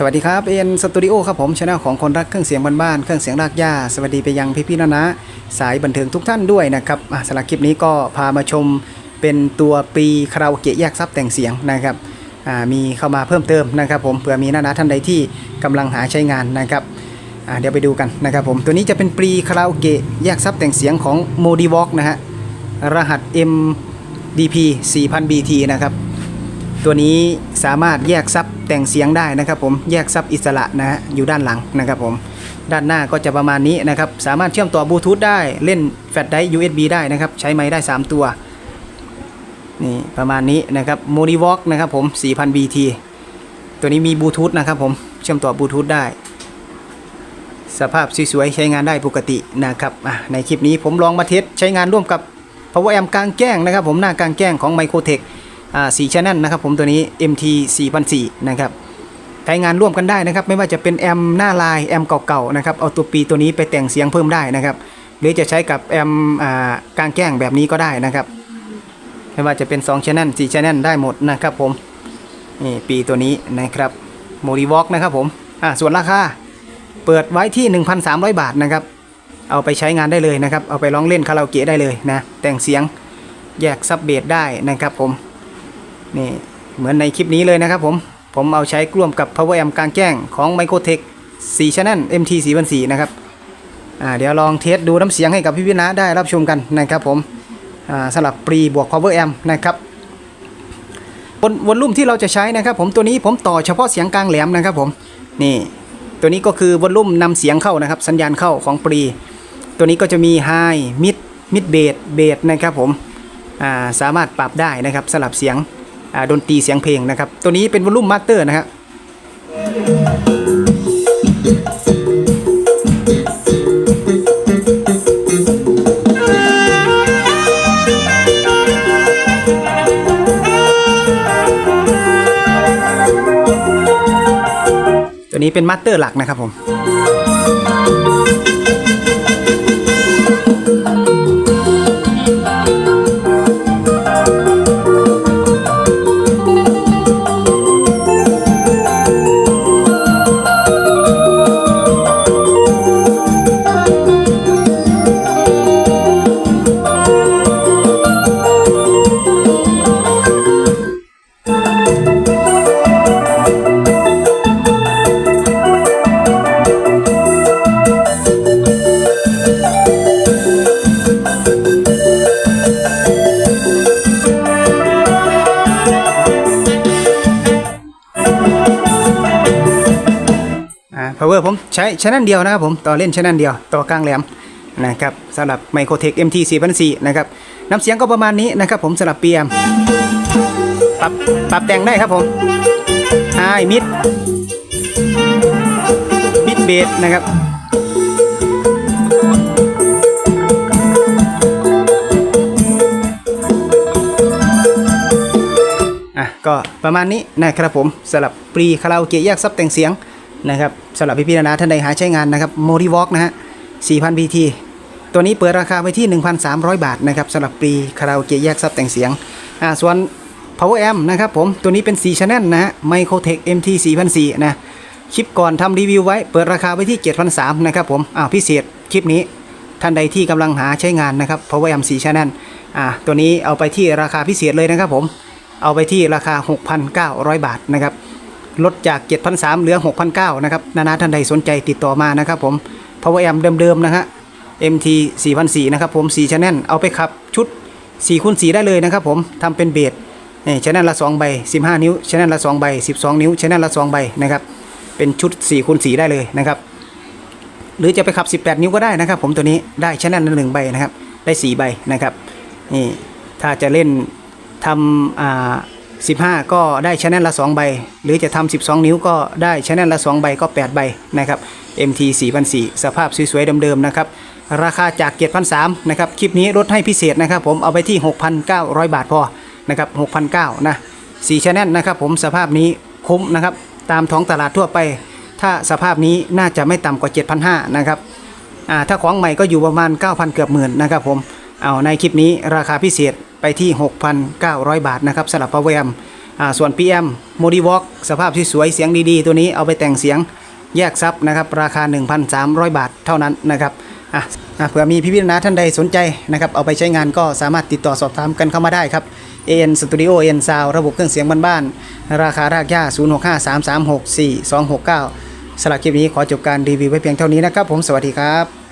สวัสดีครับเอ็นสตูดิโอครับผมช anel ของคนรักเครื่องเสียงบ้านๆเครื่องเสียงรากหญ้าสวัสดีไปยังพี่ๆนะนะสายบันเทิงทุกท่านด้วยนะครับอะสำหรับคลิปนี้ก็พามาชมเป็นตัวปีคาราโอเกะแยกซับแต่งเสียงนะครับอ่ามีเข้ามาเพิ่มเติมนะครับผมเผื่อมีนะนะท่านใดที่กำลังหาใช้งานนะครับอ่าเดี๋ยวไปดูกันนะครับผมตัวนี้จะเป็นปรีคาราโอเกะแยกซับแต่งเสียงของ m o d i v o x นะฮะรหัส MDP 4000 BT นะครับ ตัวนี้สามารถแยกซับแต่งเสียงได้นะครับผมแยกซับอิสระนะฮะอยู่ด้านหลังนะครับผมด้านหน้าก็จะประมาณนี้นะครับสามารถเชื่อมต่อบลูทูธได้เล่นแฟลชไดร์ USB ได้นะครับใช้ไม้ได้ 3 ตัวนี่ประมาณนี้นะครับ m o d i v o x นะครับผม 4000 BT ตัวนี้มีบลูทูธนะครับผมเชื่อมต่อบลูทูธได้ สภาพสวยๆ ใช้งานได้ปกตินะครับในคลิปนี้ผมลองมาเทสใช้งานร่วมกับ Power Amp กลางแจ้งนะครับผมหน้ากลางแจ้งของ Microtech อ่า4 channel นะครับผมตัวนี้ MT 4004นะครับใช้งานร่วมกันได้นะครับ ไม่ว่าจะเป็นแอมหน้าลายแอมเก่าๆนะครับเอาตัวปีตัวนี้ไปแต่งเสียงเพิ่มได้นะครับ หรือจะใช้กับแอมอ่ากลางแจ้งแบบนี้ก็ได้นะครับ ไม่ว่าจะเป็น2 channel 4 channel ได้หมดนะครับผมนี่ปีตัวนี้นะครับโมดีวอล์กนะครับผมอ่าส่วนราคาเปิดไว้ที่ 1,300 บาทนะครับ เอาไปใช้งานได้เลยนะครับ เอาไปร้องเล่นคาราโอเกะได้เลยนะ แต่งเสียงแยกซับเบสได้นะครับผม นี่เหมือนในคลิปนี้เลยนะครับผม ผมเอาใช้ร่วมกับ Power Amp กลางแจ้งของ Microtech 4 Channel MT 4 4 4นะครับอ่าเดี๋ยวลองเทสดูน้ำเสียงให้กับพี่พี่ๆนะได้รับชมกันนะครับผมอ่าสำหรับปรีบวก Power Amp นะครับบนวอลลุ่มที่เราจะใช้นะครับผมตัวนี้ผมต่อเฉพาะเสียงกลางแหลมนะครับผมนี่ตัวนี้ก็คือวอลลุ่มนำเสียงเข้านะครับสัญญาณเข้าของปรี ตัวนี้ก็จะมีไฮมิดมิดเบสเบสนะครับผมอ่าสามารถปรับได้นะครับสลับเสียง ดนตรีเสียงเพลงนะครับ ตัวนี้เป็นวอลลุ่มมาสเตอร์นะครับตัวนี้เป็นมาสเตอร์หลักนะครับผม power ผมใช้ชแนลเดียวนะครับผมต่อเล่นชแนลเดียวต่อกลางแหลมนะครับสำหรับ Microtech MT 4004นะครับน้ำเสียงก็ประมาณนี้นะครับผมสำหรับเปียมปรับปรับแต่งได้ครับผมไฮมิดมิดเบสนะครับอะก็ประมาณนี้นะครับผมสำหรับปรีคาราโอเกะแยกซับแต่งเสียง นะครับสำหรับพี่ๆนะท่านใดหาใช้งานนะครับ m o d i v o x นะฮะ4,000 BT ตัวนี้เปิดราคาไว้ที่ 1,300 บาทนะครับสำหรับปีคาราโอเกะแยกซับแต่งเสียงอ่าส่วน Power Amp นะครับผมตัวนี้เป็น4 Channel นะฮะ Microtech MT 4004นะคลิปก่อนทำรีวิวไว้เปิดราคาไว้ที่ 7,300นะครับผมอ้าวพิเศษคลิปนี้ท่านใดที่กำลังหาใช้งานนะครับ Power Amp 4 Channel อ่าตัวนี้เอาไปที่ราคาพิเศษเลยนะครับผมเอาไปที่ราคา 6,900 บาทนะครับ ลดจาก 7,300เหลือ 6,900นะครับ นานาท่านใดสนใจติดต่อมานะครับผม Power Amp เดิมๆนะฮะ MT 4,400นะครับผม4 Channel เอาไปขับชุด4คูณ4ได้เลยนะครับผมทำเป็นเบสนี่ Channel ละ 2 ใบ 15 นิ้ว Channel ละ 2 ใบ 12 นิ้ว Channel ละ 2 ใบนะครับ เป็นชุด4คูณ4ได้เลยนะครับ หรือจะไปขับ 18 นิ้วก็ได้นะครับ ผมตัวนี้ได้ Channel ละ1ใบนะครับ ได้ 4 ใบนะครับ นี่ ถ้าจะเล่นทำอ่า 15 ก็ได้ชแนลละ 2 ใบ หรือจะทำ12 นิ้วก็ได้ชแนลละ 2 ใบก็ 8 ใบนะครับ MT 4004สภาพสวยๆเดิมๆนะครับ ราคาจาก 7,300นะครับ คลิปนี้ลดให้พิเศษนะครับ ผมเอาไปที่ 6,900 บาทพอนะครับ6,900นะ4ชแนลนะครับ ผมสภาพนี้คุ้มนะครับ ตามท้องตลาดทั่วไป ถ้าสภาพนี้น่าจะไม่ต่ำกว่า 7,500นะครับอ่าถ้าของใหม่ก็อยู่ประมาณ 9,000 เกือบหมื่นนะครับผมเอาในคลิปนี้ราคาพิเศษ ไปที่ 6,900 บาทนะครับสำหรับ Power Amp อ่าส่วน PM m o d i w a l k สภาพที่สวยเสียงดีๆ ตัวนี้เอาไปแต่งเสียงแยกซับนะครับราคา 1,300 บาทเท่านั้นนะครับอะเผื่อมีพี่ๆนะท่านใดสนใจนะครับเอาไปใช้งานก็สามารถติดต่อสอบถามกันเข้ามาได้ครับ AN Studio AN Sound ระบบเครื่องเสียงบ้านๆราคารากหญ้า0653364269สำหรับคลิปนี้ขอจบการรีวิวไว้เพียงเท่านี้นะครับผมสวัสดีครับ